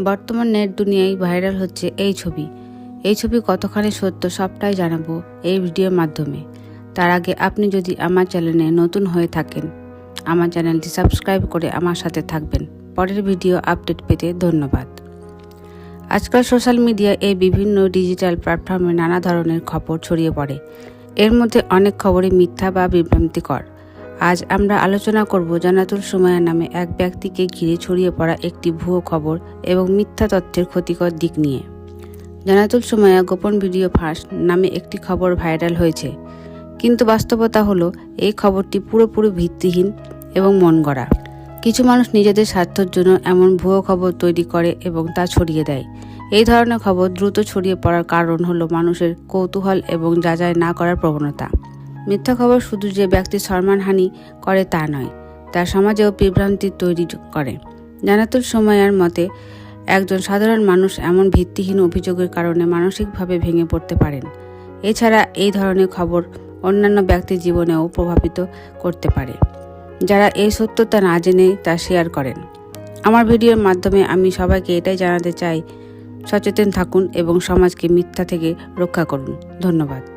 বর্তমান নেট দুনিয়ায় ভাইরাল হচ্ছে এই ছবি। এই ছবি কতখানি সত্য সবটাই জানাব এই ভিডিওর মাধ্যমে। তার আগে আপনি যদি আমার চ্যানেলে নতুন হয়ে থাকেন, আমার চ্যানেলটি সাবস্ক্রাইব করে আমার সাথে থাকবেন। পরের ভিডিও আপডেট পেতে ধন্যবাদ। আজকাল সোশ্যাল মিডিয়ায় এই বিভিন্ন ডিজিটাল প্ল্যাটফর্মে নানা ধরনের খবর ছড়িয়ে পড়ে। এর মধ্যে অনেক খবরই মিথ্যা বা বিভ্রান্তিকর। আজ আমরা আলোচনা করব জানাতুল সুমায়া নামে এক ব্যক্তিকে ঘিরে ছড়িয়ে পড়া একটি ভুয়ো খবর এবং মিথ্যা তথ্যের ক্ষতিকর দিক নিয়ে। জানাতুল সুমায়া গোপন ভিডিও ফাঁস নামে একটি খবর ভাইরাল হয়েছে। কিন্তু বাস্তবতা হলো, এই খবরটি পুরোপুরি ভিত্তিহীন এবং মন গড়া। কিছু মানুষ নিজেদের স্বার্থের জন্য এমন ভুয়ো খবর তৈরি করে এবং তা ছড়িয়ে দেয়। এই ধরনের খবর দ্রুত ছড়িয়ে পড়ার কারণ হলো মানুষের কৌতূহল এবং যাচাই না করার প্রবণতা। মিথ্যা খবর শুধু যে ব্যক্তির সম্মানহানি করে তা নয়, তা সমাজেও বিভ্রান্তি তৈরি করে। জানাতুল সময়ার মতে, একজন সাধারণ মানুষ এমন ভিত্তিহীন অভিযোগের কারণে মানসিকভাবে ভেঙে পড়তে পারেন। এছাড়া এই ধরনের খবর অন্যান্য ব্যক্তির জীবনেও প্রভাবিত করতে পারে। যারা এই সত্যতা না জেনে তা শেয়ার করেন। আমার ভিডিওর মাধ্যমে আমি সবাইকে এটাই জানাতে চাই, সচেতন থাকুন এবং সমাজকে মিথ্যা থেকে রক্ষা করুন। ধন্যবাদ।